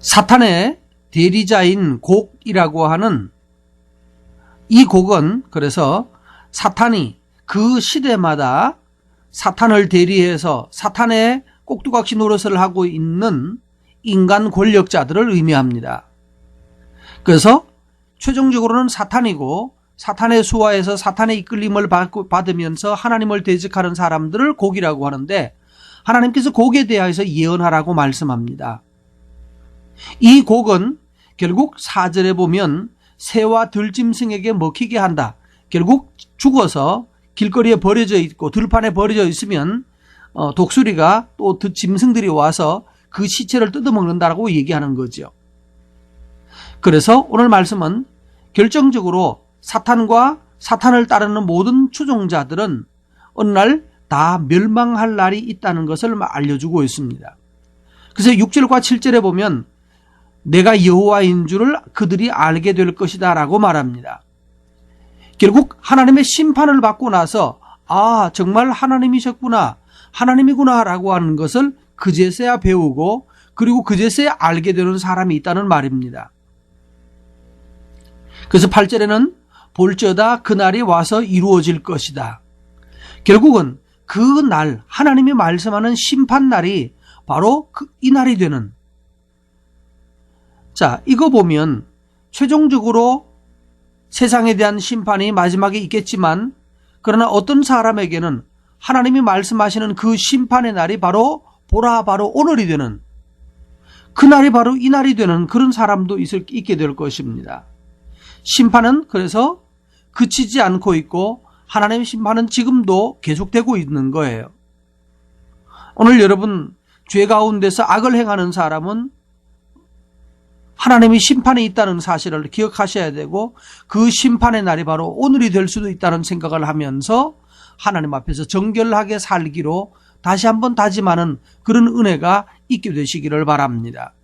사탄의 대리자인 곡이라고 하는 이 곡은 그래서 사탄이 그 시대마다 사탄을 대리해서 사탄의 꼭두각시 노릇을 하고 있는 인간 권력자들을 의미합니다. 그래서 최종적으로는 사탄이고 사탄의 수하에서 사탄의 이끌림을 받으면서 하나님을 대적하는 사람들을 곡이라고 하는데 하나님께서 곡에 대하여서 예언하라고 말씀합니다. 이 곡은 결국 사절에 보면 새와 들짐승에게 먹히게 한다. 결국 죽어서 길거리에 버려져 있고 들판에 버려져 있으면 어, 독수리가 또 짐승들이 와서 그 시체를 뜯어먹는다라고 얘기하는 거죠. 그래서 오늘 말씀은 결정적으로 사탄과 사탄을 따르는 모든 추종자들은 어느 날 다 멸망할 날이 있다는 것을 알려주고 있습니다. 그래서 6절과 7절에 보면 내가 여호와인 줄을 그들이 알게 될 것이다 라고 말합니다. 결국 하나님의 심판을 받고 나서 아 정말 하나님이셨구나 하나님이구나 라고 하는 것을 그제서야 배우고 그리고 그제서야 알게 되는 사람이 있다는 말입니다. 그래서 8절에는 볼저다 그날이 와서 이루어질 것이다. 결국은 그 날 하나님이 말씀하는 심판 날이 바로 그 이 날이 되는 자 이거 보면 최종적으로 세상에 대한 심판이 마지막에 있겠지만 그러나 어떤 사람에게는 하나님이 말씀하시는 그 심판의 날이 바로 보라 바로 오늘이 되는 그날이 바로 이 날이 되는 그런 사람도 있을, 있게 될 것입니다. 심판은 그래서 그치지 않고 있고 하나님의 심판은 지금도 계속되고 있는 거예요. 오늘 여러분 죄 가운데서 악을 행하는 사람은 하나님이 심판이 있다는 사실을 기억하셔야 되고 그 심판의 날이 바로 오늘이 될 수도 있다는 생각을 하면서 하나님 앞에서 정결하게 살기로 다시 한번 다짐하는 그런 은혜가 있게 되시기를 바랍니다.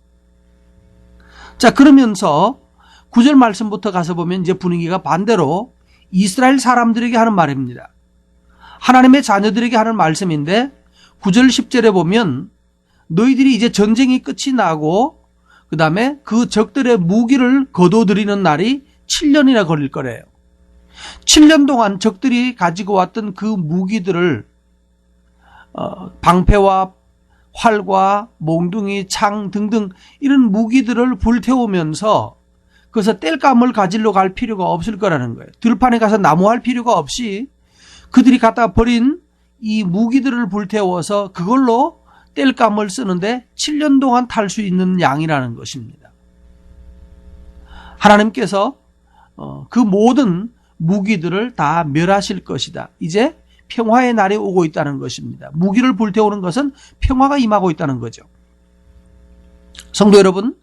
자, 그러면서 구절 말씀부터 가서 보면 이제 분위기가 반대로 이스라엘 사람들에게 하는 말입니다. 하나님의 자녀들에게 하는 말씀인데 9절 10절에 보면 너희들이 이제 전쟁이 끝이 나고 그 다음에 그 적들의 무기를 거둬들이는 날이 7년이나 걸릴 거래요. 7년 동안 적들이 가지고 왔던 그 무기들을 어, 방패와 활과 몽둥이, 창 등등 이런 무기들을 불태우면서 그래서 땔감을 가지러 갈 필요가 없을 거라는 거예요. 들판에 가서 나무할 필요가 없이 그들이 갖다 버린 이 무기들을 불태워서 그걸로 땔감을 쓰는데 7년 동안 탈 수 있는 양이라는 것입니다. 하나님께서 어, 그 모든 무기들을 다 멸하실 것이다. 이제 평화의 날이 오고 있다는 것입니다. 무기를 불태우는 것은 평화가 임하고 있다는 거죠. 성도 여러분,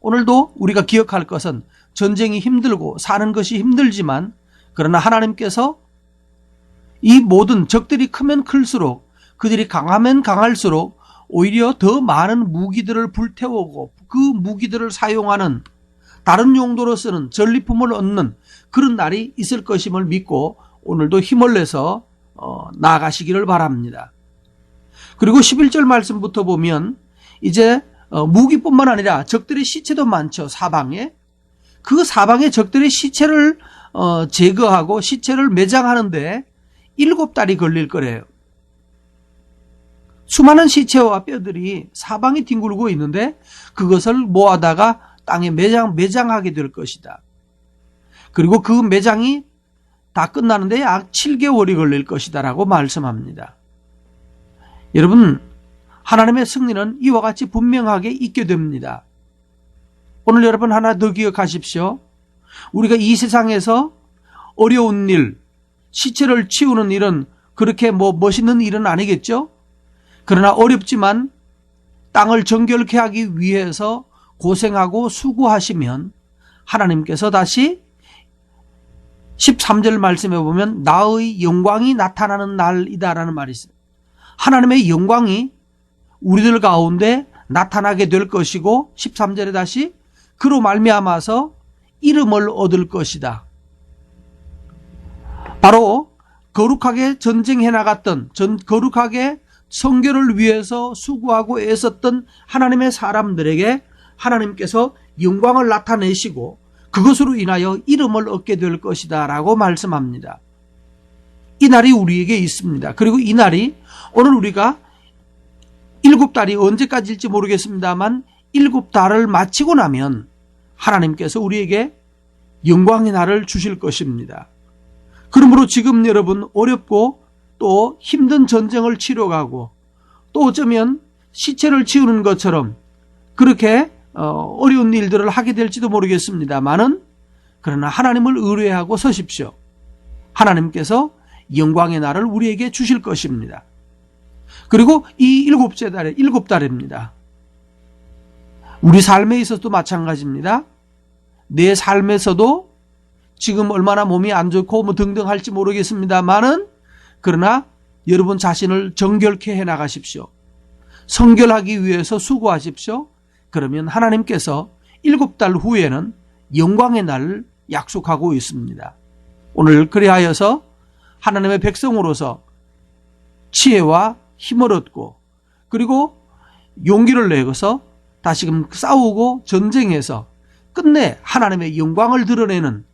오늘도 우리가 기억할 것은 전쟁이 힘들고 사는 것이 힘들지만 그러나 하나님께서 이 모든 적들이 크면 클수록 그들이 강하면 강할수록 오히려 더 많은 무기들을 불태우고 그 무기들을 사용하는 다른 용도로 쓰는 전리품을 얻는 그런 날이 있을 것임을 믿고 오늘도 힘을 내서 어, 나아가시기를 바랍니다. 그리고 11절 말씀부터 보면 이제 어, 무기뿐만 아니라 적들의 시체도 많죠. 사방에. 그 사방에 적들의 시체를 어, 제거하고 시체를 매장하는데 일곱 달이 걸릴 거래요. 수많은 시체와 뼈들이 사방에 뒹굴고 있는데 그것을 모아다가 땅에 매장, 매장하게 될 것이다. 그리고 그 매장이 다 끝나는데 약 7개월이 걸릴 것이다 라고 말씀합니다. 여러분, 하나님의 승리는 이와 같이 분명하게 있게 됩니다. 오늘 여러분 하나 더 기억하십시오. 우리가 이 세상에서 어려운 일, 시체를 치우는 일은 그렇게 뭐 멋있는 일은 아니겠죠? 그러나 어렵지만 땅을 정결케 하기 위해서 고생하고 수고하시면 하나님께서 다시 13절 말씀에 보면 나의 영광이 나타나는 날이다라는 말이 있어요. 하나님의 영광이 우리들 가운데 나타나게 될 것이고 13절에 다시 그로 말미암아서 이름을 얻을 것이다. 바로 거룩하게 전쟁해 나갔던 전 거룩하게 성결을 위해서 수고하고 애썼던 하나님의 사람들에게 하나님께서 영광을 나타내시고 그것으로 인하여 이름을 얻게 될 것이다 라고 말씀합니다. 이 날이 우리에게 있습니다. 그리고 이 날이 오늘 우리가 일곱 달이 언제까지일지 모르겠습니다만 일곱 달을 마치고 나면 하나님께서 우리에게 영광의 날을 주실 것입니다. 그러므로 지금 여러분 어렵고 또 힘든 전쟁을 치러가고 또 어쩌면 시체를 치우는 것처럼 그렇게 어, 어려운 일들을 하게 될지도 모르겠습니다만은 그러나 하나님을 의뢰하고 서십시오. 하나님께서 영광의 날을 우리에게 주실 것입니다. 그리고 이 일곱째 달에 일곱 달입니다. 우리 삶에 있어서도 마찬가지입니다. 내 삶에서도 지금 얼마나 몸이 안 좋고 뭐 등등 할지 모르겠습니다만은 그러나 여러분 자신을 정결케 해 나가십시오. 성결하기 위해서 수고하십시오. 그러면 하나님께서 일곱 달 후에는 영광의 날을 약속하고 있습니다. 오늘 그리하여서 하나님의 백성으로서 지혜와 힘을 얻고 그리고 용기를 내고서 다시금 싸우고 전쟁해서 끝내 하나님의 영광을 드러내는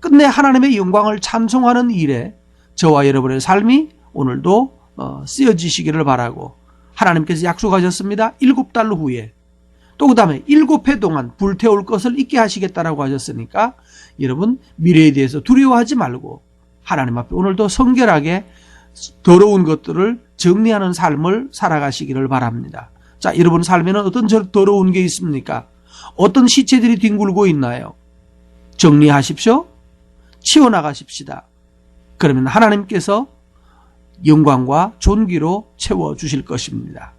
끝내 하나님의 영광을 찬송하는 일에 저와 여러분의 삶이 오늘도 어, 쓰여지시기를 바라고 하나님께서 약속하셨습니다. 일곱 달 후에 또 그 다음에 일곱 해 동안 불태울 것을 잊게 하시겠다라고 하셨으니까 여러분 미래에 대해서 두려워하지 말고 하나님 앞에 오늘도 성결하게 더러운 것들을 정리하는 삶을 살아가시기를 바랍니다. 자, 여러분 삶에는 어떤 저 더러운 게 있습니까? 어떤 시체들이 뒹굴고 있나요? 정리하십시오. 치워나가십시다. 그러면 하나님께서 영광과 존귀로 채워 주실 것입니다.